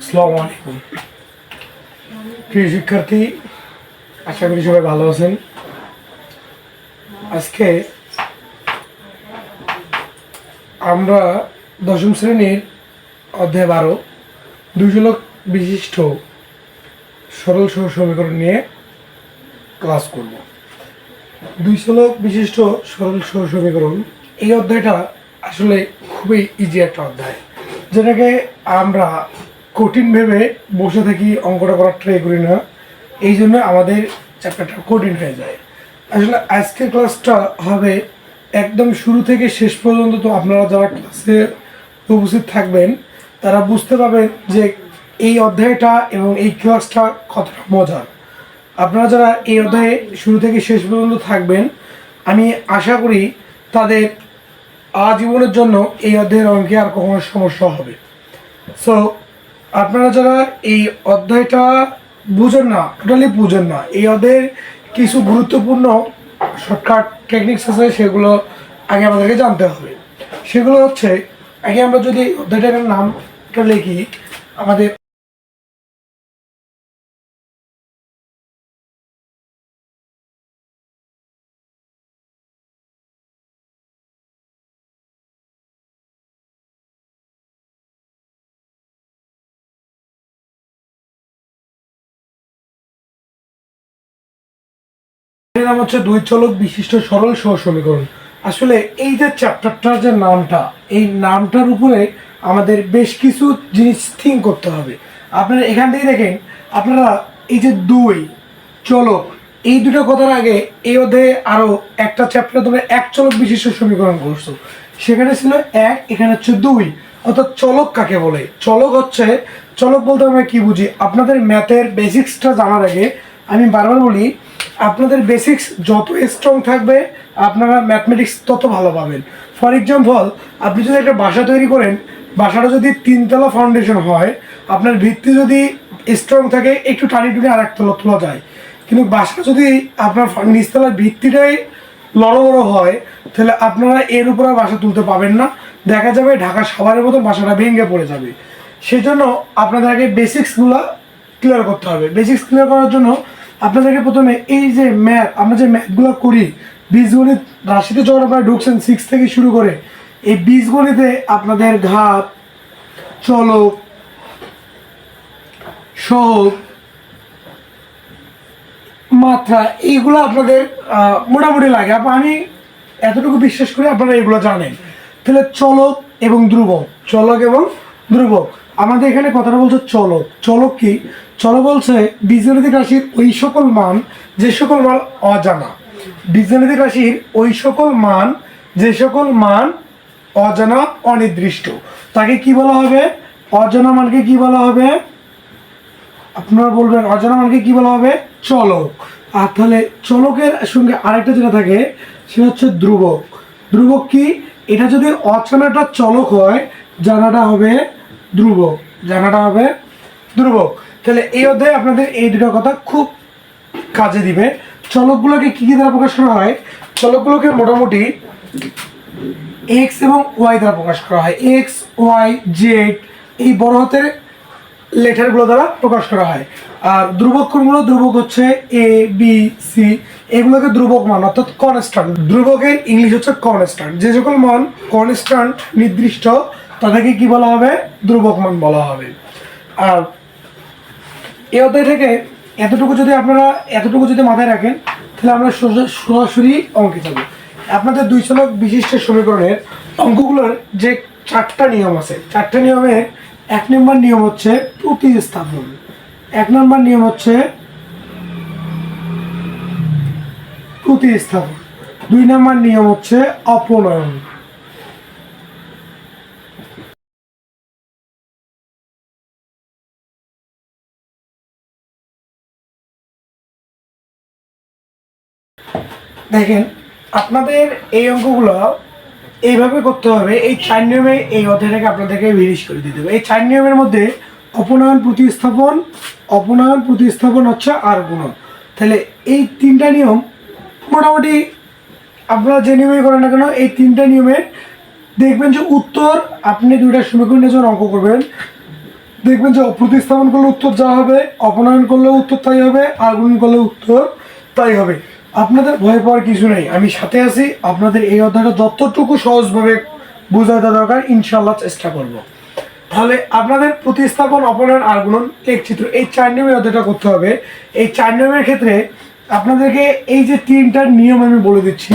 আসসালামু আলাইকুম। প্রিয় শিক্ষার্থী, আশা করি সবাই ভালো আছেন। আজকে আমরা দশম শ্রেণির অধ্যায় বারো দুই লোক বিশিষ্ট সরল সহ সমীকরণ নিয়ে ক্লাস করব। দুই শ্লোক বিশিষ্ট সরল সহ সমীকরণ, এই অধ্যায়টা আসলে খুবই ইজি একটা অধ্যায়। যেটাকে আমরা কঠিন ভেবে বসে থাকি অঙ্কটা করার ট্রাই করি না। এই জন্য আমাদের চ্যাপ্টারটা কঠিন হয়ে যায়। আসলে আজকের ক্লাসটা হবে একদম শুরু থেকে শেষ পর্যন্ত তো আপনারা যারা ক্লাসে উপস্থিত থাকবেন, তারা বুঝতে পারবেন যে এই অধ্যায়টা এবং এই ক্লাসটা কতটা মজার। আপনারা যারা এই অধ্যায়ে শুরু থেকে শেষ পর্যন্ত থাকবেন, আমি আশা করি তাদের আজীবনের জন্য এই অধ্যায়ের অঙ্কে আর কখনো সমস্যা হবে। সো আপনারা যারা এই অধ্যায়টা বুঝেন না টোটালি বুঝেন না, এই অধ্যায়ের কিছু গুরুত্বপূর্ণ শর্টকাট টেকনিক্স আছে, সেগুলো আগে আমাদেরকে জানতে হবে। সেগুলো হচ্ছে, আগে আমরা যদি অধ্যায়টার নামটা লিখি, আমাদের নাম হচ্ছে দুই চলক বিশিষ্ট সরল সহ সমীকরণ। আসলে এই যে চ্যাপ্টারটার যে নামটা, এই নামটার উপরে আমাদের বেশ কিছু জিনিস থিঙ্ক করতে হবে। আপনারা এখান থেকে দেখেন, আপনারা এই যে দুই চলক, এই দুটো কথার আগে এই অধ্যায়ে আরও একটা চ্যাপ্টার তোমরা এক চলক বিশিষ্ট সমীকরণ করছ। সেখানে ছিল এক, এখানে হচ্ছে দুই। অর্থাৎ চলক কাকে বলে? চলক হচ্ছে, চলক বলতে আমরা কি বুঝি? আপনাদের ম্যাথের বেসিক্সটা জানার আগে আমি বারবার বলি আপনাদের বেসিক্স যত স্ট্রং থাকবে, আপনারা ম্যাথমেটিক্স তত ভালো পাবেন। ফর এক্সাম্পল আপনি যদি একটা বাসা তৈরি করেন, বাসাটা যদি তিনতলা ফাউন্ডেশন হয়, আপনার ভিত্তি যদি স্ট্রং থাকে, একটু টানি টুনি আর একতলা তোলা যায়। কিন্তু বাসা যদি আপনার নিচতলার ভিত্তিটাই লড়বড় হয়, তাহলে আপনারা এর উপরে বাসা তুলতে পাবেন না। দেখা যাবে ঢাকা সাভারের মতো বাসাটা ভেঙে পড়ে যাবে। সেজন্য আপনাদের আগে বেসিক্সগুলো ক্লিয়ার করতে হবে। বেসিক্স ক্লিয়ার করার জন্য আপনাদেরকে প্রথমে এই যে ম্যাথ আমরা যে ম্যাথগুলো করি, বীজগণিত রাশিতে যখন আপনারা ঢুকছেন সিক্স থেকে শুরু করে। এই বীজগণিতে আপনাদের ঘাত, চলক, সহগ, মাত্রা, এইগুলো আপনাদের মোটামুটি লাগে। আমি এতটুকু বিশ্বাস করি আপনারা এগুলো জানেন। তাহলে চলক এবং ধ্রুবক, চলক এবং ধ্রুবক। আমাদের এখানে কথাটা বলছে চলক। চলক কি? চলক বলছে, বীজগণিতিক রাশির ওই সকল মান, যে সকল মান অজানা। বীজগণিতিক রাশির ওই সকল মান, যে সকল মান অজানা, অনির্দিষ্ট। তাকে কি বলা হবে? অজানা মানকে কি বলা হবে? আপনারা বলবেন, অজানা মানকে কি বলা হবে? চলক। আর তাহলে চলকের সঙ্গে আরেকটা যেটা থাকে, সেটা হচ্ছে ধ্রুবক। ধ্রুবক কি? এটা যদি অচেনাটা চলক হয়, জানাটা হবে ধ্রুবক। জানাটা হবে ধ্রুবক। তাহলে এই অধ্যায়ে আপনাদের এই দুটো কথা খুব কাজে দিবে। চলকগুলোকে কী কী দ্বারা প্রকাশ করা হয়? চলকগুলোকে মোটামুটি এক্স এবং ওয়াই দ্বারা প্রকাশ করা হয়। এক্স ওয়াই জেড এই বড় হাতের লেটারগুলো দ্বারা প্রকাশ করা হয়। আর ধ্রুবক কোনগুলো? ধ্রুবক হচ্ছে এ বি সি এগুলোকে ধ্রুবক মান অর্থাৎ কনস্ট্যান্ট ধ্রুবকের ইংলিশ হচ্ছে কনস্ট্যান্ট যে সকল মান কনস্ট্যান্ট নির্দিষ্ট, তাদেরকে কি বলা হবে? ধ্রুবক মান বলা হবে। আর এই অধ্যায় থেকে এতটুকু যদি আপনারা, এতটুকু যদি মাথায় রাখেন, তাহলে আমরা সরাসরি অঙ্কে যাব। আপনাদের দুই চলক বিশিষ্ট সমীকরণের অঙ্কগুলোর যে চারটা নিয়ম আছে, চারটা নিয়মে এক নম্বর নিয়ম হচ্ছে প্রতিস্থাপন। এক নম্বর নিয়ম হচ্ছে প্রতিস্থাপন। দুই নম্বর নিয়ম হচ্ছে অপনয়ন। দেখেন, আপনাদের এই অঙ্কগুলো এইভাবে করতে হবে, এই চার নিয়মে এই অধ্যায়টাকে আপনাদেরকে ভিরিশ করে দিতে হবে। এই চার নিয়মের মধ্যে অপনয়ন প্রতিস্থাপন অপনয়ন প্রতিস্থাপন হচ্ছে আর গুণন। তাহলে এই তিনটা নিয়ম মোটামুটি আপনারা যে নিয়মে করেন না কেন, এই তিনটা নিয়মের দেখবেন যে উত্তর আপনি দুইটা সমীকরণে যখন অঙ্ক করবেন। দেখবেন যে প্রতিস্থাপন করলে উত্তর যা হবে, অপনয়ন করলে উত্তর তাই হবে, আর গুণন করলে উত্তর তাই হবে। আপনাদের ভয় পাওয়ার কিছু নেই। আমি সাথে আছি, আপনাদের এই অধ্যায়টা যতটুকু সহজভাবে বোঝাতে দরকার ইনশাল্লাহ চেষ্টা করব। তাহলে আপনাদের প্রতিস্থাপন, অপনয়ন আর গুণন চিত্র, এই চার নিয়মের অধ্যায়টা করতে হবে। এই চার নিয়মের ক্ষেত্রে আপনাদেরকে এই যে তিনটার নিয়ম আমি বলে দিচ্ছি,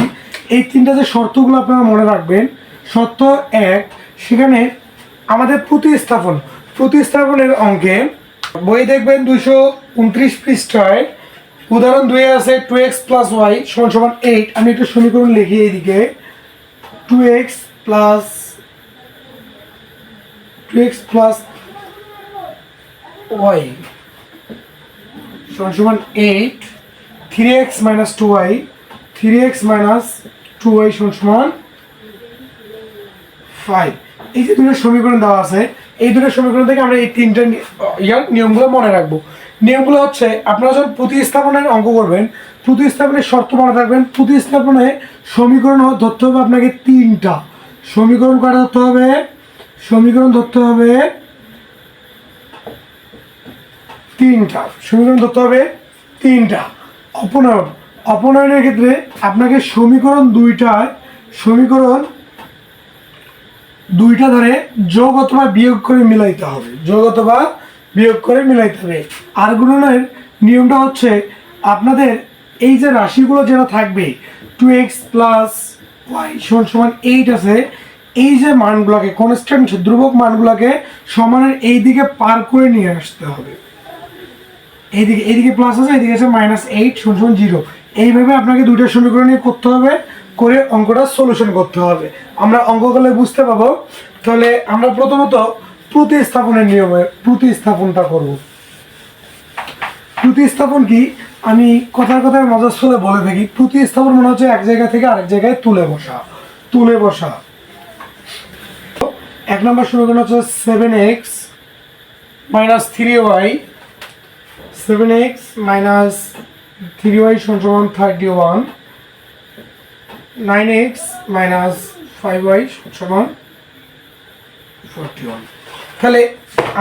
এই তিনটা যে শর্তগুলো আপনারা মনে রাখবেন, শর্ত এক, সেখানে আমাদের প্রতিস্থাপন। প্রতিস্থাপনের অঙ্কে বই দেখবেন দুশো উনত্রিশ পৃষ্ঠায় উদাহরণ দুয়ে আছে টু এক্স প্লাস ওয়াই সমান সমান এইট আমি একটু সমীকরণ লিখি এইদিকে। Two x plus two x plus y সমান সমান eight three x minus two y three x minus two y সমান সমান ফাইভ এই যে দুটো সমীকরণ দেওয়া আছে, এই দুটো সমীকরণ থেকে আমরা এই তিনটা ইয়ার নিয়মগুলো মনে রাখব। নিয়মগুলো হচ্ছে, আপনারা যখন প্রতিস্থাপনের অঙ্ক করবেন প্রতিস্থাপনের শর্ত মনে রাখবেন প্রতিস্থাপনে সমীকরণ ধরতে হবে আপনাকে তিনটা। সমীকরণ কয়টা ধরতে হবে? সমীকরণ ধরতে হবে তিনটা। সমীকরণ ধরতে হবে তিনটা। অপনয়ন। অপনয়নের ক্ষেত্রে আপনাকে সমীকরণ দুইটায়, সমীকরণ দুইটা ধরে যোগ অথবা বিয়োগ করে মিলাইতে হবে। যোগ অথবা বিয়োগ করে মিলাইতে হবে। আর গুণনের নিয়মটা হচ্ছে আপনাদের এই যে রাশিগুলো যেটা থাকবে টু এক্স প্লাস ওয়াই সমান সমান এইট আছে, এই যে মানগুলোকে কনস্ট্যান্ট ধ্রুবক মানগুলোকে সমানের এই দিকে পার করে নিয়ে আসতে হবে। এইদিকে এইদিকে প্লাস আছে, এইদিকে আছে মাইনাস এইট সমান সমান জিরো এইভাবে আপনাকে দুইটা সমীকরণ নিয়ে করতে হবে, করে অঙ্কটা সলিউশন করতে হবে। আমরা অঙ্ক করলে বুঝতে পাবো তাহলে আমরা প্রথমত প্রতিস্থাপনের নিয়মে প্রতিস্থাপনটা করব। প্রতিস্থাপন কি? আমি কথার কথায় মজার ছলে বলে থাকি, প্রতিস্থাপন মনে হচ্ছে এক জায়গা থেকে আরেক জায়গায় তুলে বসা তুলে বসা। এক নম্বর সমীকরণ হচ্ছে seven x minus three y seven x minus three y সমান thirty one nine x minus five y সমান ফোরটি ওয়ান তাহলে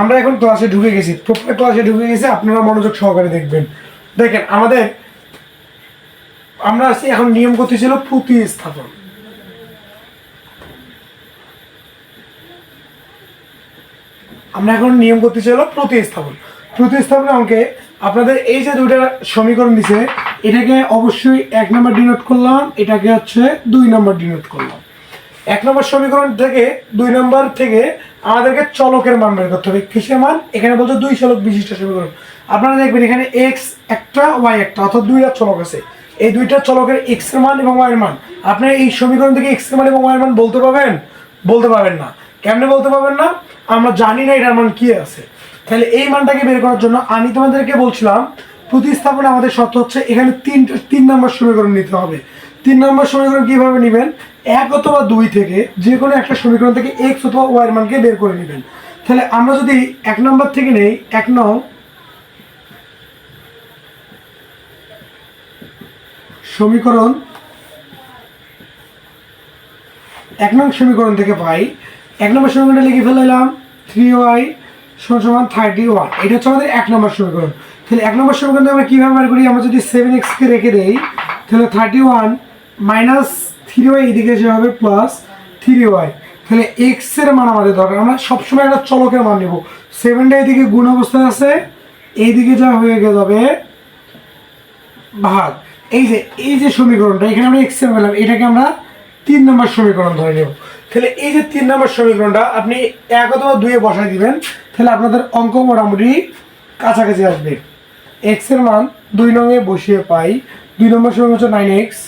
আমরা এখন ক্লাসে ঢুকে গেছি। প্রত্যেক ক্লাসে ঢুকে গেছি, আপনারা মনোযোগ সহকারে দেখবেন। দেখেন, আমাদের আমরা আছি এখন নিয়ম করতে করতেছিল প্রতিস্থাপন আমরা এখন নিয়ম করতেছি হলো প্রতিস্থাপন প্রতিস্থাপন অঙ্কে আপনাদের এই যে দুইটা সমীকরণ দিছে, এটাকে অবশ্যই এক নম্বর ডিনোট করলাম, এটাকে হচ্ছে দুই নম্বর ডিনোট করলাম। এক নম্বর সমীকরণ থেকে, দুই নম্বর থেকে আমাদেরকে চলকের মান বের করতে হবে। কিসের মান? এখানে বলছে দুই চলক বিশিষ্ট সমীকরণ। আপনারা দেখবেন এখানে এক্স একটা ওয়াই একটা, অর্থাৎ দুইটা চলক আছে। এই দুইটা চলকের এক্সের মান এবং ওয়াই এর মান। আপনি এই সমীকরণ থেকে এক্সের মান এবং ওয়াই এর মান বলতে পারবেন? বলতে পারবেন না। কেমনে বলতে পারবেন না? আমরা জানি না এটার মান কি আছে। তাহলে এই মানটাকে বের করার জন্য আমি তোমাদেরকে বলছিলাম, প্রতিস্থাপনে আমাদের শর্ত হচ্ছে এখানে তিন তিন নম্বর সমীকরণ নিতে হবে। তিন নম্বর সমীকরণ কীভাবে নেবেন? এক অথবা দুই থেকে যে কোনো একটা সমীকরণ থেকে এক্স অথবা ওয়াই মানকে বের করে নেবেন। তাহলে আমরা যদি এক নম্বর থেকে নেই, এক নং, সমীকরণ, এক নং সমীকরণ থেকে পাই, এক নম্বর সমীকরণটা লিখে ফেলাইলাম থ্রি ওয়াই সমান থার্টি ওয়ান এটা হচ্ছে আমাদের এক নম্বর সমীকরণ। তাহলে এক নম্বর সমীকরণ আমরা কীভাবে বার করি? আমরা যদি সেভেন এক্সকে রেখে দেই, তাহলে thirty one minus three y এদিকে এসে হবে প্লাস থ্রি ওয়াই, তাহলে এক্সের মান আমাদের দরকার। আমরা সবসময় একটা চলকের মান নেব। সেভেনটা এদিকে গুণ অবস্থায় আছে, এইদিকে যা হয়ে গে যাবে ভাগ। এই যে এই যে সমীকরণটা, এখানে আমরা এক্স পেলাম, এটাকে আমরা তিন নম্বর সমীকরণ ধরে নেব। তাহলে এই যে তিন নম্বর সমীকরণটা, আপনি এক অথবা দুয়ে বসাই দিবেন, তাহলে আপনাদের অঙ্ক মোটামুটি কাছাকাছি আসবে। এক্সের মান দুই নঙে বসিয়ে পাই। দুই নম্বর সমীকরণ হচ্ছে নাইন এক্স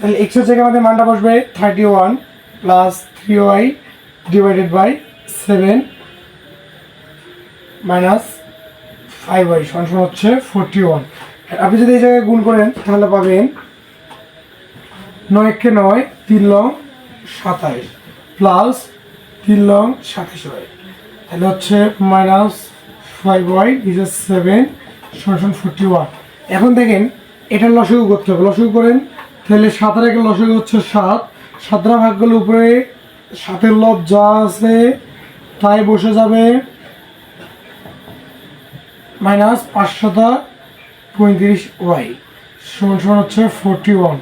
তাহলে এক্সের জায়গায় আমাদের মানটা বসবে thirty one plus three y divided by seven minus five y সমান হচ্ছে ফোরটি ওয়ান আপনি যদি এই জায়গায় গুণ করেন, তাহলে পাবেন নয় একে নয়, তিন লং সাতাইশ প্লাস তিন লং সাতাইশ ওয়াই তাহলে হচ্ছে minus five y is seven সমান ফোরটি ওয়ান এখন দেখেন, এটা লসগু করতে হবে। লসগু করেন তাহলে সাতের একে লসগু হচ্ছে সাত। সাতটা ভাগ করলে উপরে সাতের লব যা আছে, তাই বসে যাবে মাইনাস পাঁচশত পঁয়ত্রিশ ওয়াই সমান সমান হচ্ছে ফোরটি ওয়ান।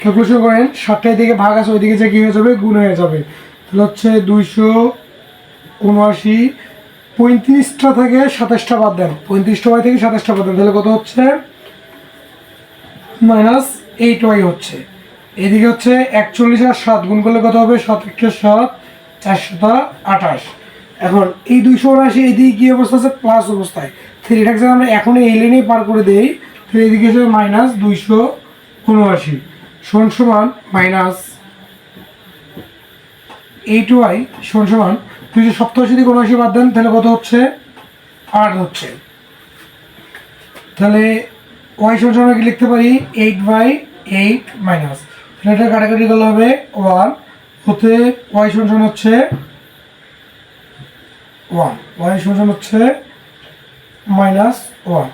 ক্যালকুলেশন করেন সাতটায় দিকে ভাগ আছে, ওইদিকে যে কী হয়ে যাবে? গুণ হয়ে যাবে। তাহলে হচ্ছে দুইশো উনআশি। পঁয়ত্রিশটা থেকে সাতাশটা বাদ দেন। পঁয়ত্রিশটা ওয়াই থেকে সাতাশটা বাদ দেন। তাহলে কত হচ্ছে? মাইনাস এইট হচ্ছে। এদিকে হচ্ছে একচল্লিশ আর সাত গুণ করলে কত হবে? সাত একে সাত চারশত আঠাশ। এখন এই দুইশো উনআশি এদিকে কী অবস্থা আছে? প্লাস অবস্থায়। যদি আমরা এখন এই লাইনেই পার করে দেই। তাহলে এদিকে হচ্ছে মাইনাস দুইশো উনআশি। সমান সমান মাইনাস এইট ওয়াই সমান সমান দুইশো সপ্তাশি থেকে উনআশি বাদ দেন, তাহলে কত হচ্ছে? আট হচ্ছে। তাহলে ওয়াই সমান সমান কি লিখতে পারি? এইট বাই এইট মাইনাস তাহলে এটা কাটাকাটি করলে হবে ওয়ান হতে ওয়াই সমান হচ্ছে ওয়ান ওয়াই সমান হচ্ছে মাইনাস ওয়ান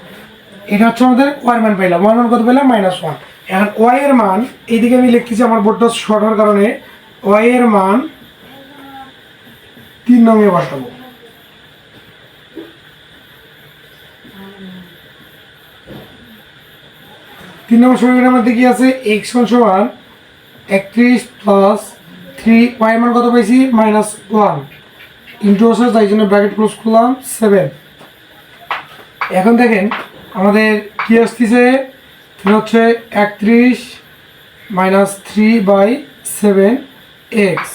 এটা হচ্ছে আমাদের ওয়াই মান পাইলাম। ওয়াই মান কত পেলাম মাইনাস ওয়ান এখন ওয়াই এর মান এইদিকে আমি লিখতেছি আমার বোর্ডটা শর্ট হওয়ার কারণে ওয়াই এর মান তিন নঙে বসাবো। তিন নম্বর সমীকরণের মধ্যে কি আছে? এক্স সমান সমান একত্রিশ প্লাস থ্রি ওয়াই মান কত পাইছি? মাইনাস ওয়ান ইন্টু আছে তাই জন্য ব্র্যাকেট ক্লোজ করলাম সেভেন এখন দেখেন, আমাদের কি আসতেছে? হচ্ছে একত্রিশ minus three by seven x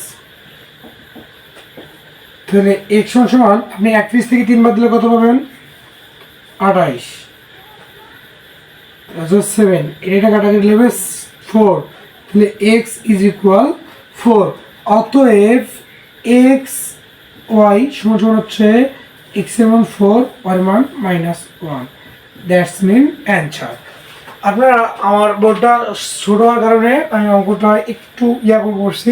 তাহলে এক্স সমান আপনি একত্রিশ থেকে তিন বাদ দিলে কত পাবেন? আঠাইশ। সেভেন এটা কাটাকাটি নেবে ফোর তাহলে এক্স ইজ ইকুয়াল ফোর অতএব এক্স ওয়াই সমান সমান হচ্ছে এক্স মান ফোর ওয়াই মান minus one that's mean answer আপনারা আমার বোর্ডটা ছোট হওয়ার কারণে আমি অঙ্কটা একটু ইয়া করে করছি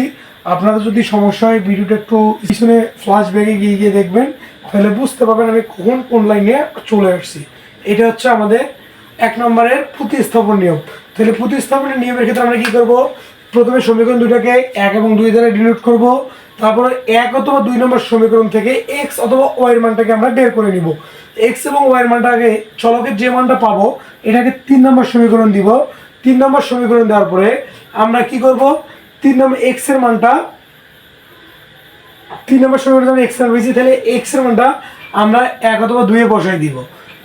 আপনাদের যদি সমস্যা হয়, ভিডিওটা একটু পিছনে ফ্লাশ ব্যাগে গিয়ে গিয়ে দেখবেন, তাহলে বুঝতে পারবেন আমি কখন কোন লাইনে চলে আসছি। এটা হচ্ছে আমাদের এক নম্বরের প্রতিস্থাপন নিয়ম। তাহলে প্রতিস্থাপনের নিয়মের ক্ষেত্রে আমরা কি করব? প্রথমে সমীকরণ দুটাকে এক এবং দুই দ্বারা ডিনোট করব। তারপরে এক অথবা দুই নম্বর সমীকরণ থেকে এক্স অথবা ওয়াই মানটাকে আমরা বের করে নিব। এক্স এবং ওয়াই মানটাকে মানটা চলকের যে মানটা পাবো, এটাকে তিন নম্বর সমীকরণ দিব। তিন নম্বর সমীকরণ দেওয়ার পরে আমরা কি করব? তিন নম্বর এক্সের মানটা, তিন নম্বর সমীকরণ এক্সের পেয়েছি তাহলে এক্সের মানটা আমরা এক অথবা দুইয়ে বসাই দিব।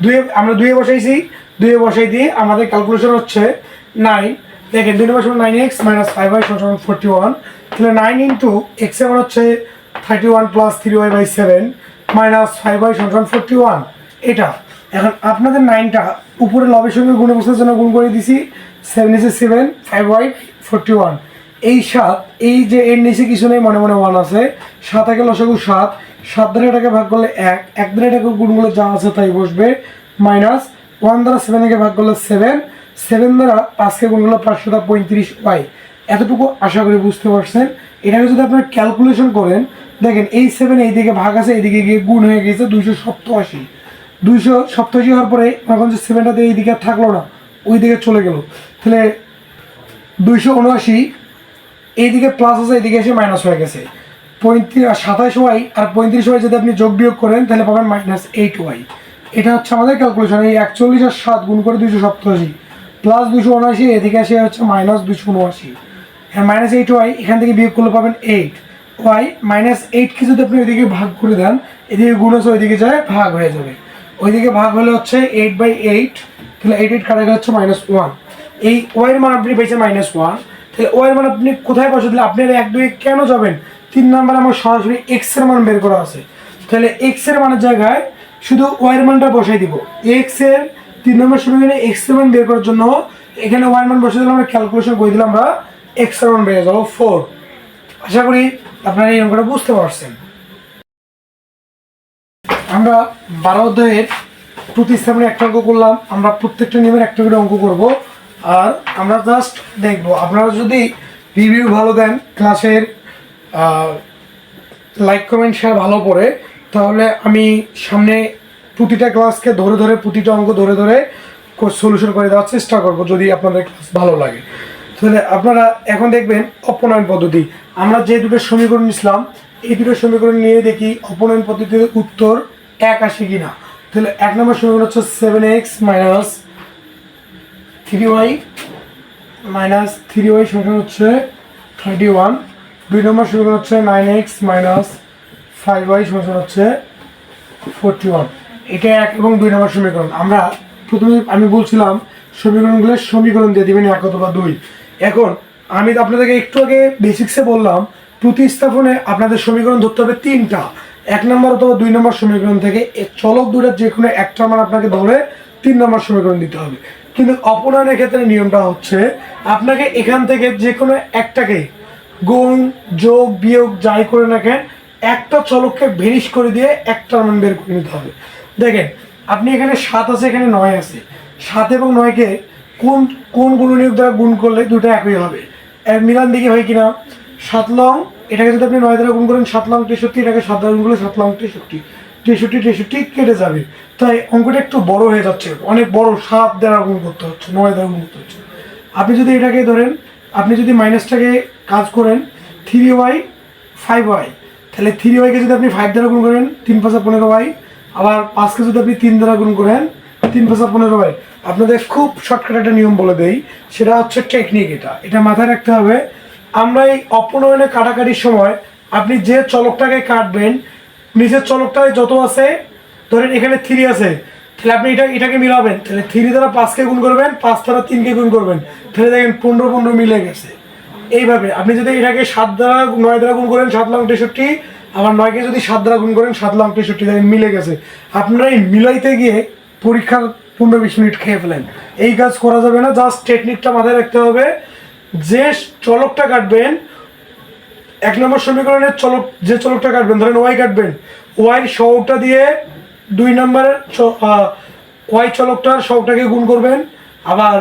দুইয়ে, আমরা দুইয়ে বসাইছি দুইয়ে বসাই দিয়ে আমাদের ক্যালকুলেশন হচ্ছে নাইন দেখেন দুই নম্বর nine x minus five y সমান ফোরটি ওয়ান তাহলে নাইন ইন্টু এক্স এমন হচ্ছে thirty one plus three y by seven minus five y সমান ফোরটি ওয়ান এটা। এখন আপনাদের নাইনটা উপরে লবের সঙ্গে গুণ বসার জন্য গুণ করে দিছি সেভেন ইসে seven five y forty one এই সাত, এই যে এর নিচে কিছু নেই, মনে মনে ওয়ান আছে। সাত একে লসাগু সাত সাত দ্বারা এটাকে ভাগ করলে এক এক দ্বারা এটাকে গুণ করলে যা আছে তাই বসবে মাইনাস ওয়ান দ্বারা সেভেনকে ভাগ করলে সেভেন সেভেন দ্বারা পাঁচকে গুণ করলে পাঁচশোটা পঁয়ত্রিশ ওয়াই এতটুকু আশা করি বুঝতে পারছেন। এটাকে যদি আপনারা ক্যালকুলেশন করেন, দেখেন এই সেভেন এই দিকে ভাগ আছে এইদিকে গিয়ে গুণ হয়ে গেছে দুইশো সপ্তআশি দুইশো সপ্তাশি হওয়ার পরে এখন যে সেভেনটাতে এই দিকে আর থাকল না, ওই দিকে চলে গেল। তাহলে দুইশো উনআশি এইদিকে প্লাস আছে এইদিকে এসে মাইনাস হয়ে গেছে। পঁয়ত্রিশ, সাতাশ ওয়াই আর পঁয়ত্রিশ ওয়াই যদি আপনি যোগ বিয়োগ করেন, তাহলে পাবেন মাইনাস এইট ওয়াই এটা হচ্ছে আমাদের ক্যালকুলেশন এই একচল্লিশ আর সাত গুণ করে দুইশো সপ্তাশি প্লাস দুশো উনআশি, এদিকে এসে হচ্ছে মাইনাস দুশো উনআশি। হ্যাঁ মাইনাস এইট ওয়াই এখান থেকে বিয়োগ করলে পাবেন এইট ওয়াই মাইনাস এইটকে যদি আপনি ওইদিকে ভাগ করে দেন, এদিকে গুণ আছে, ওইদিকে যায়, ভাগ হয়ে যাবে। ওইদিকে ভাগ হলে হচ্ছে এইট বাই এইট তাহলে এইট এইট কাটা গেলে হচ্ছে মাইনাস ওয়ান এই ওয়াইয়ের মান আপনি পেয়েছেন মাইনাস ওয়ান তাহলে ওয়াইয়ের মান আপনি কোথায় বসে দিলে আপনি এক দুই কেন যাবেন? তিন নাম্বার আমার সরাসরি এক্সের মান বের করা আছে। তাহলে এক্সের মানের জায়গায় শুধু ওয়াইয়ের মানটা বসাই দিব। এক্সের তিন নম্বর সমীকরণে এক্সের মান বের করার জন্য এখানে ওয়াইয়ের মান বসে দিলে আমরা ক্যালকুলেশন করে দিলাম আমরা এক্সের মান বেড়ে যাব ফোর আশা করি আপনারা এই অঙ্কটা বুঝতে পারছেন। আমরা বারো অধ্যায়ের প্রতিস্থাপনের একটা অঙ্ক করলাম, আমরা প্রত্যেকটা নিয়মের একটা করে অঙ্ক করব। আর আমরা জাস্ট দেখব, আপনারা যদি রিভিউ ভালো দেন ক্লাসের লাইক কমেন্ট শেয়ার ভালো করে তাহলে আমি সামনে প্রতিটা ক্লাসকে ধরে ধরে, প্রতিটা অঙ্ক ধরে ধরে সলিউশন করে দেওয়ার চেষ্টা করব যদি আপনাদের ক্লাস ভালো লাগে। তাহলে আপনারা এখন দেখবেন অপনয়ন পদ্ধতি। আমরা যে দুটো সমীকরণ নিছিলাম, এই দুটো সমীকরণ নিয়ে দেখি অপনয়ন পদ্ধতির উত্তর এক আসে কিনা। তাহলে এক নম্বর সমীকরণ হচ্ছে seven x minus three y minus three y সমীকরণ হচ্ছে থার্টি ওয়ান দুই নম্বর সমীকরণ হচ্ছে nine x minus five y সমীকরণ হচ্ছে ফোরটি ওয়ান এটা এক এবং দুই নম্বর সমীকরণ। আমরা প্রথমে আমি বলছিলাম সমীকরণগুলোর সমীকরণ দিয়ে দিবেন এক অথবা দুই। এখন আমি তো আপনাদেরকে একটু আগে বেসিক্সে বললাম, প্রতিস্থাপনে আপনাদের সমীকরণ ধরতে হবে তিনটা। এক নম্বর অথবা দুই নম্বর সমীকরণ থেকে চলক দুটার যে কোনো একটা মান আপনাকে ধরে তিন নম্বর সমীকরণ দিতে হবে। কিন্তু অপনয়নের ক্ষেত্রে নিয়মটা হচ্ছে আপনাকে এখান থেকে যে কোনো একটাকে গুণ, যোগ, বিয়োগ যাই করে না কেন একটা চলককে ভেরিশ করে দিয়ে একটা মান বের করে নিতে হবে। দেখেন, আপনি এখানে সাত আছে, এখানে নয় আছে। সাত এবং নয়কে কোন কোন গুণনীয়ক দ্বারা গুণ করলে দুটো একই হবে? এর মিলান দেখি হয় কিনা? সাত লং, এটাকে যদি আপনি নয় দ্বারা গুণ করেন, সাত লং তেষট্টি, এটাকে সাত দ্বারা গুণ করলে সাত লং তেষট্টি। তেষট্টি তেষট্টি কেটে যাবে। তাই অঙ্কটা একটু বড় হয়ে যাচ্ছে। অনেক বড়, সাত দ্বারা গুণ করতে হচ্ছে, নয় দ্বারা গুণ করতে হচ্ছে। আপনি যদি এটাকে ধরেন, আপনি যদি মাইনাসটাকে কাজ করেন থ্রি ওয়াই ফাইভ ওয়াই তাহলে থ্রি ওয়াইকে যদি আপনি ফাইভ দ্বারা গুণ করেন, তিন পাঁচা পনেরো ওয়াই আবার পাঁচকে যদি আপনি তিন দ্বারা গুণ করেন, তিন পাঁচা পনেরো ওয়াই আপনাদের খুব শর্টকাট একটা নিয়ম বলে দেই, সেটা হচ্ছে টেকনিক এটা। এটা মাথায় রাখতে হবে, আমরা এই অপনয়নে কাটাকাটির সময় আপনি যে চলকটাকে কাটবেন, নিচের চলকটায় যত আছে, ধরেন এখানে থ্রি আছে, তাহলে আপনি এটা, এটাকে মিলাবেন। তাহলে থ্রি দ্বারা পাঁচকে গুণ করবেন, পাঁচ দ্বারা তিনকে গুণ করবেন। তাহলে দেখেন পনেরো পনেরো মিলে গেছে। এইভাবে, আপনি যদি এটাকে সাত দ্বারা নয় দ্বারা গুণ করেন সাত লং তেষট্টি, আবার নয়কে যদি সাত দ্বারা গুণ করেন সাত লং তেষট্টি দেখেন মিলে গেছে। আপনারা এই মিলাইতে গিয়ে পরীক্ষা পনেরো বিশ মিনিট খেয়ে ফেলেন। এই কাজ করা যাবে না, জাস্ট টেকনিকটা মাথায় রাখতে হবে। যে চলকটা কাটবেন, এক নম্বর সমীকরণের চলক, যে চলকটা কাটবেন, ধরেন ওয়াই কাটবেন ওয়াইয়ের সহগটা দিয়ে দুই নম্বরের ওয়াই চলকটার সহগটাকে গুণ করবেন, আবার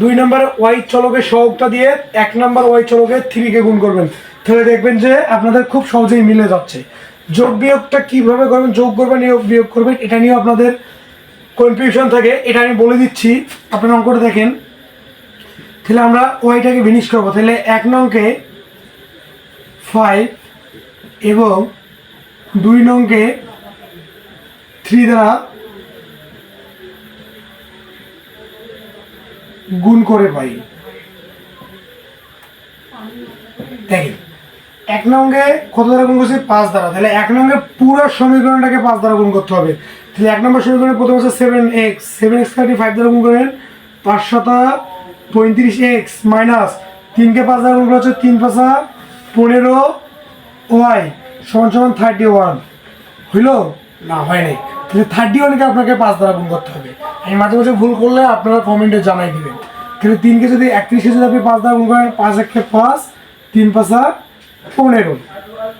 দুই নম্বর ওয়াই চলকের সহগটা দিয়ে এক নম্বর ওয়াই চলকের থ্রিকে গুণ করবেন। তাহলে দেখবেন যে আপনাদের খুব সহজেই মিলে যাচ্ছে। যোগ বিয়োগটা কীভাবে করবেন, যোগ করবেন, নিয়োগ বিয়োগ করবেন, এটা নিয়েও আপনাদের কনফিউশন থাকে। এটা আমি বলে দিচ্ছি, আপনারা অঙ্কটা দেখেন। তাহলে আমরা ওয়াইটাকে ফিনিশ করব। তাহলে এক নংকে ফাইভ এবং দুই নংকে থ্রি দ্বারা গুণ করে পাই দেখেন, এক নঙ্গে কত দ্বারা গুণ করছি? পাঁচ দ্বারা। তাহলে এক নঙ্গে পুরো সমীকরণটাকে পাঁচ দ্বারা গুণ করতে হবে। তাহলে এক নম্বর সমীকরণে প্রথম হচ্ছে seven x seven x thirty five দ্বারা গুণ করেন, পাঁচ শতা পঁয়ত্রিশ এক্স মাইনাস তিনকে পাঁচ দ্বারা গুণ করা হচ্ছে তিন পাঁচা পনেরো ওয়াই সমান সমান থার্টি ওয়ান হইল? না, হয় নাই। তাহলে থার্টি ওয়ানকে আপনাকে পাঁচ দ্বারা গুণ করতে হবে। আমি মাঝে মাঝে ভুল করলে আপনারা কমেন্টে জানাই দিবেন। তাহলে তিনকে যদি একত্রিশে যদি আপনি পাঁচ দ্বারা গুণ করেন, পাঁচ একে পাঁচ, তিন পাঁচ পাঁচা পনেরো।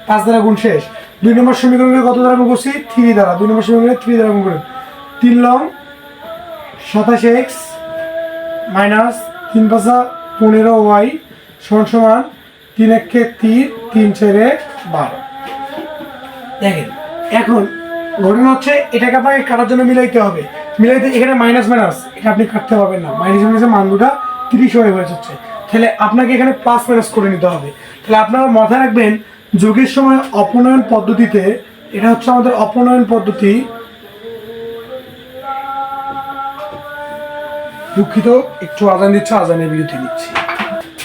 পাঁচ দ্বারা গুণ শেষ। দুই নম্বর সমীকরণকে কত দ্বারা গুণ করছি? থ্রি দ্বারা। দুই নম্বর সমীকরণে থ্রি দ্বারা গুণ করেন। তিন লং সাতাশ এক্স মাইনাস তিন পাঁচা পনেরো ওয়াই সমান সমান তিন একে তিন তিন চারে বারো। দেখেন, এখন ঘটনা হচ্ছে এটাকে আপনাকে কাটার জন্য মিলাইতে হবে। মিলাইতে এখানে মাইনাস মাইনাস এটা আপনি কাটতে পারবেন না। মাইনাস মাইনাসের মান দুটা তিরিশ হয়ে হয়ে যাচ্ছে। তাহলে আপনাকে এখানে প্লাস মাইনাস করে নিতে হবে। তাহলে আপনারা মাথায় রাখবেন, যোগের সময় অপনয়ন পদ্ধতিতে, এটা হচ্ছে আমাদের অপনয়ন পদ্ধতি। দুঃখিত, একটু আজান দিচ্ছে, আজানের বিরতি নিচ্ছি।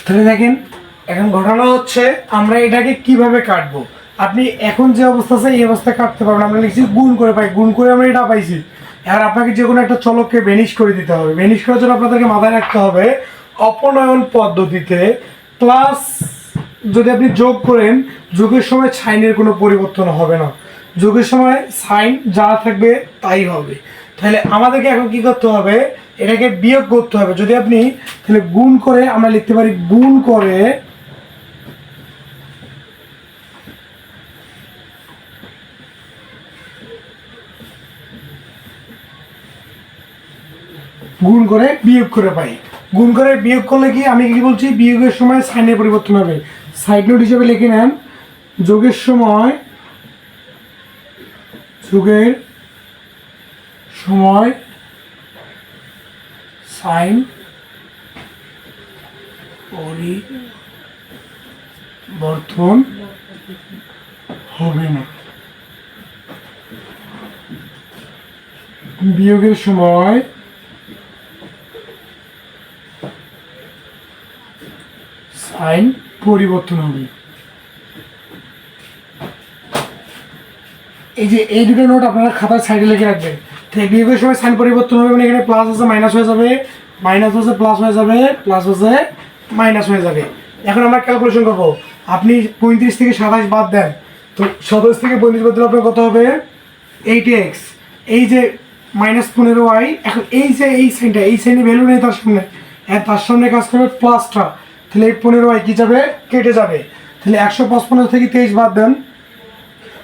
তাহলে দেখেন, এখন ঘটনা হচ্ছে, আমরা এটাকে কীভাবে কাটবো? আপনি এখন যে অবস্থা আছে, এই অবস্থা কাটতে পারবেন আমরা লিখছি গুণ করে পাই, গুণ করে আমরা এটা পাইছি। আর আপনাকে যে কোনো একটা চলককে ভেনিশ করে দিতে হবে। ভেনিশ করার জন্য আপনাদেরকে মাথায় রাখতে হবে, অপনয়ন পদ্ধতিতে প্লাস যদি আপনি যোগ করেন, যোগের সময় সাইনের কোনো পরিবর্তন হবে না। যোগের সময় সাইন যা থাকবে তাই হবে। তাহলে আমাদেরকে এখন কি করতে হবে? এটাকে বিয়োগ করতে হবে। যদি আপনি তাহলে গুণ করে আমরা লিখতে পারি, গুণ করে গুণ করে বিয়োগ করে পাই। গুণ করে বিয়োগ করলে কি আমি কি বলছি? বিয়োগের সময় সাইনের পরিবর্তন হবে। সাইড নোট হিসেবে লিখে নেন। যোগের সময় যোগের সময় সাইন পরিবর্তন হবে না। বিয়োগের সময় সাইন পরিবর্তন হবে। এই যে এই দুটো নোট আপনারা খাতার সাইডে লিখে রাখবেন। এই বিয়োগের সময় সাইন পরিবর্তন হবে মানে এখানে প্লাস আছে মাইনাস হয়ে যাবে। মাইনাস আছে প্লাস হয়ে যাবে প্লাস আছে মাইনাস হয়ে যাবে। এখন আমরা ক্যালকুলেশন করব। আপনি পঁয়ত্রিশ থেকে সাতাশ বাদ দেন। তো সাতাশ থেকে পঁয়ত্রিশ বাদ দিলে আপনার কত হবে? এইট এক্স এই যে মাইনাস পনেরো ওয়াই এখন এই যে এই সাইনটা এই সাইনে ভ্যালু নেই তার সামনে। হ্যাঁ তার সামনে কাজ করবে প্লাসটা তাহলে এই পনেরো ওয়াই কী যাবে? কেটে যাবে। তাহলে একশো পঁচপন্ন থেকে তেইশ বাদ দেন।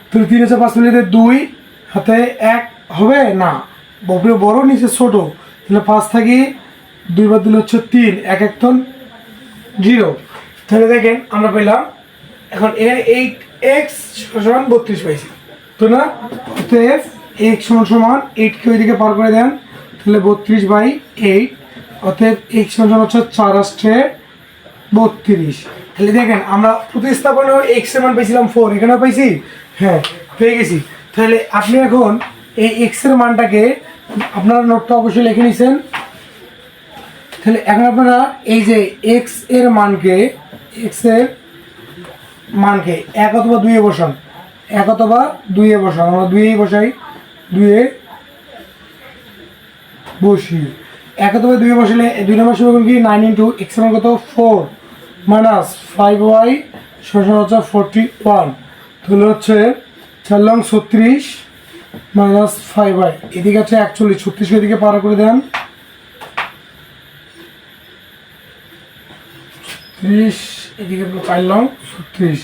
তাহলে তিন হাজার পাঁচ মিনিটে দুই, হাতে এক হবে? না। উপরে বড়, নিচে ছোট। তাহলে পাঁচ থাকি দুই বাদ দিলে হচ্ছে তিন, এক এক টন জিরো। তাহলে দেখেন আমরা পেলাম, এখন এর এইট এক্স সমান বত্রিশ পাইছি। তো না? অতএব এক্স সমান সমান এইটকে ওইদিকে পার করে দেন, তাহলে বত্রিশ বাই এইট। অতএব এক্স সমান সমান হচ্ছে চার আসছে বত্রিশ। তাহলে দেখেন, আমরা প্রতিস্থাপনে এক্সের মান পেয়েছিলাম ফোর এখানেও পাইছি? হ্যাঁ পেয়ে গেছি। তাহলে আপনি এখন এই এক্সের মানটাকে আপনারা নোটটা অবশ্যই লিখে নিছেন। তাহলে এখন আপনারা এই যে এক্সের মানকে এক্সের মানকে এক অথবা দুইয়ে বসান। এক অথবা দুইয়ে বসান, আমরা দুইয়েই বসাই, দুইয়ে বসি। এক অথবা দুইয়ে বসালে দুই নম্বর সমীকরণ কি? নাইন ইন্টু এক্সের মান কত? ফোর মাইনাস ফাইভ ওয়াই সমান হচ্ছে ফোরটি ওয়ান তাহলে হচ্ছে চার লং ছত্রিশ মাইনাস ফাইভ ওয়াই এদিকে আছে একচল্লিশ, ছত্রিশকে এদিকে পার করে দেন। ত্রিশ এদিকে চার লং ছত্রিশ।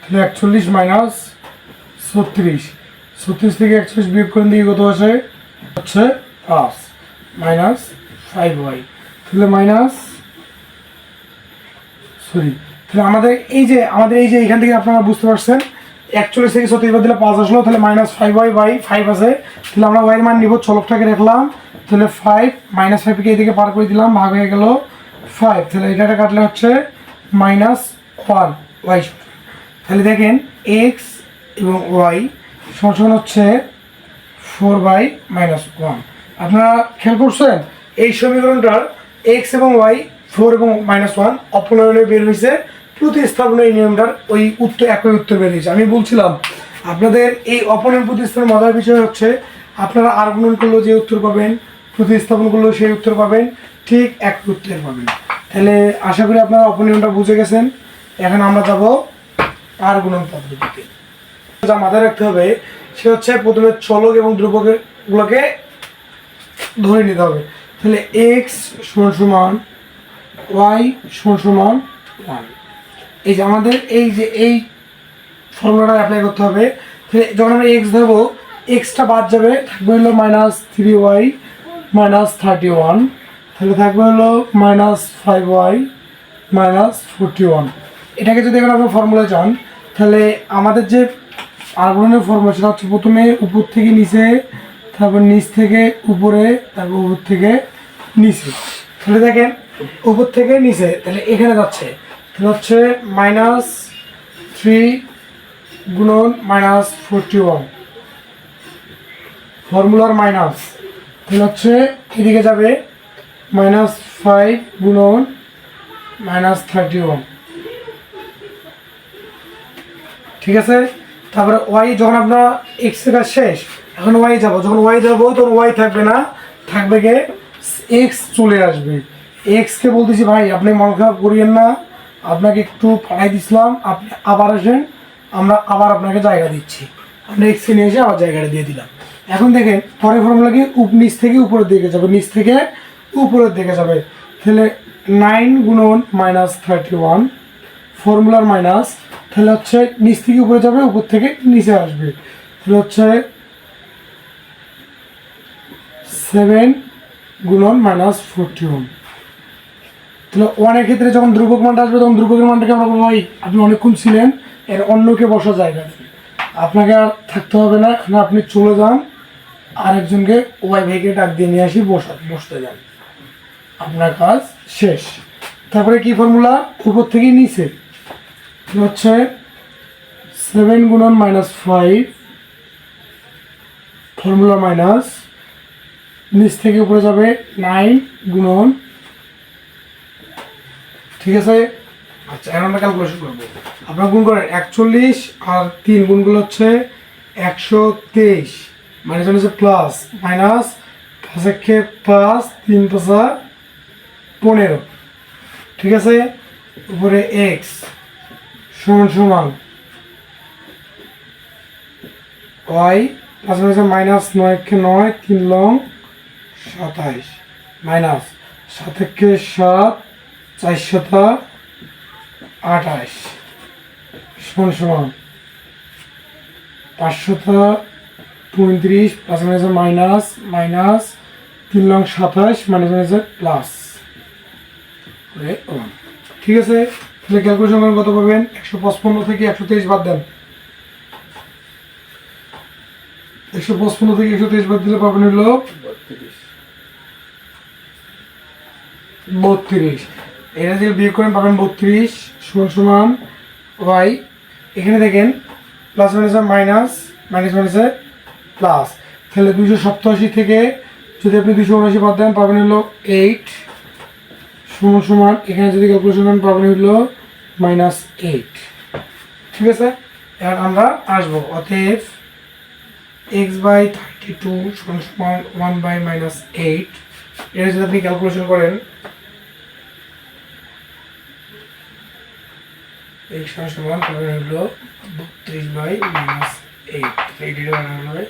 তাহলে একচল্লিশ মাইনাস ছত্রিশ। ছত্রিশ থেকে একচল্লিশ বিয়োগ করে দিকে কত আছে হচ্ছে পাঁচ। মাইনাস ফাইভ ওয়াই তাহলে মাইনাস সরি। তাহলে আমাদের এই যে, আমাদের এই যে এখান থেকে আপনারা বুঝতে পারছেন, একচল্লিশ থেকে ছত্রিশ বাদ দিলে পাঁচ আসলো, তাহলে minus five y by five আছে। তাহলে আমরা ওয়াইয়ের মান নিব চলকটাকে রাখলাম। তাহলে ফাইভ মাইনাস ফাইভকে এদিকে পার করে দিলাম, ভাগ হয়ে গেল ফাইভ তাহলে এটা কাটলে হচ্ছে মাইনাস ওয়ান ওয়াই তাহলে দেখেন এক্স এবং ওয়াই সমান হচ্ছে ফোর বাই মাইনাস ওয়ান আপনারা খেয়াল করছেন? এই সমীকরণটার এক্স এবং ওয়াই ফোর এবং মাইনাস ওয়ান অপনয়নে বের হয়েছে। প্রতিস্থাপন এই নিয়মটার ওই উত্তর একই উত্তর বের হয়েছে। আমি বলছিলাম, আপনাদের এই অপনয়ন প্রতিস্থাপনের মজার বিষয় হচ্ছে, আপনারা আর গুণন করলেও যে উত্তর পাবেন, প্রতিস্থাপন করলেও সেই উত্তর পাবেন, ঠিক এক উত্তর পাবেন। তাহলে আশা করি আপনারা অপনয়নটা বুঝে গেছেন। এখন আমরা যাব আর গুণন পদ্ধতিতে। যা মাথায় রাখতে হবে, সে হচ্ছে প্রথমে চলক এবং ধ্রুবকের গুলোকে ধরে নিতে হবে। তাহলে এক্স সমান সমান ওয়াই সমান ওয়ান এই যে আমাদের এই যে এই ফর্মুলাটা অ্যাপ্লাই করতে হবে যখন আমরা এক্স ধরবো এক্সটা বাদ যাবে, থাকবে হলো minus three y minus thirty one তাহলে থাকবে হলো minus five y minus forty one এটাকে যদি এখন আপনি ফর্মুলা চান তাহলে আমাদের যে আগুনের ফর্মুলা সেটা হচ্ছে প্রথমে উপর থেকে নিচে, তারপর নিচ থেকে উপরে, তারপর উপর থেকে নিচে। তাহলে দেখেন উপর থেকে নিচে, তাহলে এখানে যাচ্ছে। হচ্ছে মাইনাস থ্রি গুণন মাইনাস ফোরটি ওয়ান ফর্মুলার মাইনাস তাহলে হচ্ছে এদিকে যাবে মাইনাস ফাইভ গুণন মাইনাস থার্টি ওয়ান ঠিক আছে? তারপরে ওয়াই যখন আপনার এক্স কাজ শেষ, এখন ওয়াই যাব। যখন ওয়াই যাব, তখন ওয়াই থাকবে না, থাকবে গে এক্স চলে আসবে। এক্সকে বলতেছি, ভাই, আপনি মন খারাপ করিয়েন না। আপনাকে একটু পাঠাই দিছিলাম। আপনি আবার আসেন, আমরা আবার আপনাকে জায়গা দিচ্ছি। আমরা এক্সকে নিয়ে এসে আবার জায়গাটা দিয়ে দিলাম। এখন দেখেন, পরের ফর্মুলা কি উপ, নিচ থেকে উপরের দিকে যাবে। নিচ থেকে উপরের দিকে যাবে। তাহলে নাইন গুণন মাইনাস থার্টি ওয়ান ফর্মুলার মাইনাস তাহলে হচ্ছে নিচ থেকে উপরে যাবে, উপর থেকে নিচে আসবে। তাহলে হচ্ছে সেভেন গুণন মাইনাস ফোরটি ওয়ান ওয়ানের ক্ষেত্রে যখন ধ্রুবক মানটা আসবে, তখন ধ্রুবকের মানটাকে আমরা ভাই, আপনি অনেকক্ষণ ছিলেন, এর অন্যকে বসা জায়গা আপনাকে আর থাকতে হবে না, এখন আপনি চলে যান, আরেকজনকে ওয়াই ভাইকে ডাক দিয়ে নিয়ে আসি, বসা, বসতে যান। আপনার কাজ শেষ। তারপরে কি ফর্মুলা? উপর থেকে নিচে। হচ্ছে সেভেন গুণন মাইনাস ফাইভ ফর্মুলা মাইনাস নিচ থেকে উপরে যাবে নাইন গুণন ঠিক আছে? আচ্ছা এখন আমরা ক্যালকুলেশন করব। আপনারা গুণ করেন, একচল্লিশ আর তিন গুণগুলো হচ্ছে একশো তেইশ। মাইনাস হচ্ছে প্লাস মাইনাস পাঁচ একে প্লাস তিন পাঁচা পনেরো। ঠিক আছে? উপরে এক্স সমান সমান ওয়াই পাঁচ মাইনাস মাইনাস নয় তিন লং সাতাইশ। মাইনাস সাত একে সাত চার সাতা আঠাশ। সমান সমান পাঁচশোটা পঁয়ত্রিশ পাঁচ মাইনাস মাইনাস মাইনাস তিন লং সাতাশ মাইনাস মাইনাস প্লাস ঠিক আছে? তাহলে ক্যালকুলেশন করেন কত পাবেন? একশো পঁচপন্ন থেকে একশো তেইশ বাদ দেন। একশো পঁচপন্ন থেকে একশো তেইশ বাদ দিলে পাবেন হলো বত্রিশ। এটা যদি বিয়োগ করেন পাবেন বত্রিশ সমান সমান ওয়াই। এখানে দেখেন প্লাস মাইনাস মাইনাস মাইনাস মাইনাসে প্লাস তাহলে দুশো সপ্তাশি থেকে যদি আপনি দুশো উনআশি বাদ দেন, পাবেন হলো এইট সমান সমান, এখানে যদি ক্যালকুলেশন করেন পাবেন হলো মাইনাস এইট ঠিক আছে? এবার আমরা আসব। অতএব এক্স বাই থার্টি টু সমান সমান ওয়ান বাই মাইনাস এইট এটা যদি আপনি ক্যালকুলেশন করেন এই সমান সমান পাবেন হলো বত্রিশ বাই মাইনাস এইট এইট এটা বানানো হবে।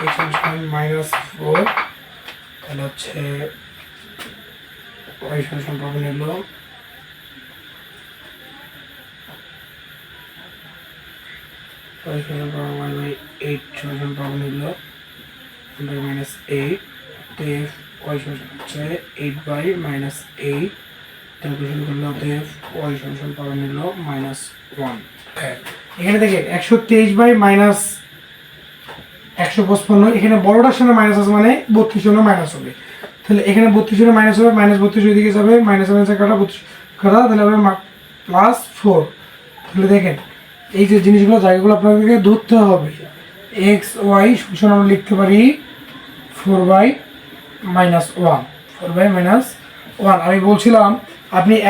এই সমান সমান মাইনাস ফোর তাহলে হচ্ছে ওই সমান সমান পাবেন হলো ওই সমান পাবেন ওয়ান বাই এইট সমান সমান পাবেন eight eight by minus eight calculation করলে অতএব ওয়াই সমান পাবেন হলো মাইনাস ওয়ান এখানে দেখেন একশো তেইশ বাই মাইনাস একশো পঁচপান্ন, এখানে বড়টার সামনে মাইনাস আছে মানে বত্রিশ জন্য মাইনাস হবে। তাহলে এখানে বত্রিশ জন্য মাইনাস হবে মাইনাস বত্রিশ ওইদিকে যাবে মাইনাস মাইনাস কাটা বত্রিশ কাটা, তাহলে হবে প্লাস ফোর তাহলে দেখেন, এই যে জিনিসগুলো, জায়গাগুলো আপনাদেরকে ধরতে হবে। এক্স ওয়াই সমান আমরা লিখতে পারি four by minus one four by minus one আমি বলছিলাম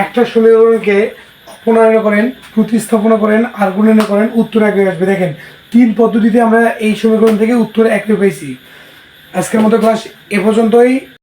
একটা সমীকরণকে অপনয়ন করেন, প্রতিস্থাপনা করেন, আর গুণনে করেন, উত্তর একই আসবে। দেখেন, তিন পদ্ধতিতে আমরা এই সমীকরণ থেকে উত্তর একই পেয়েছি আজকের মতো ক্লাস এ পর্যন্তই।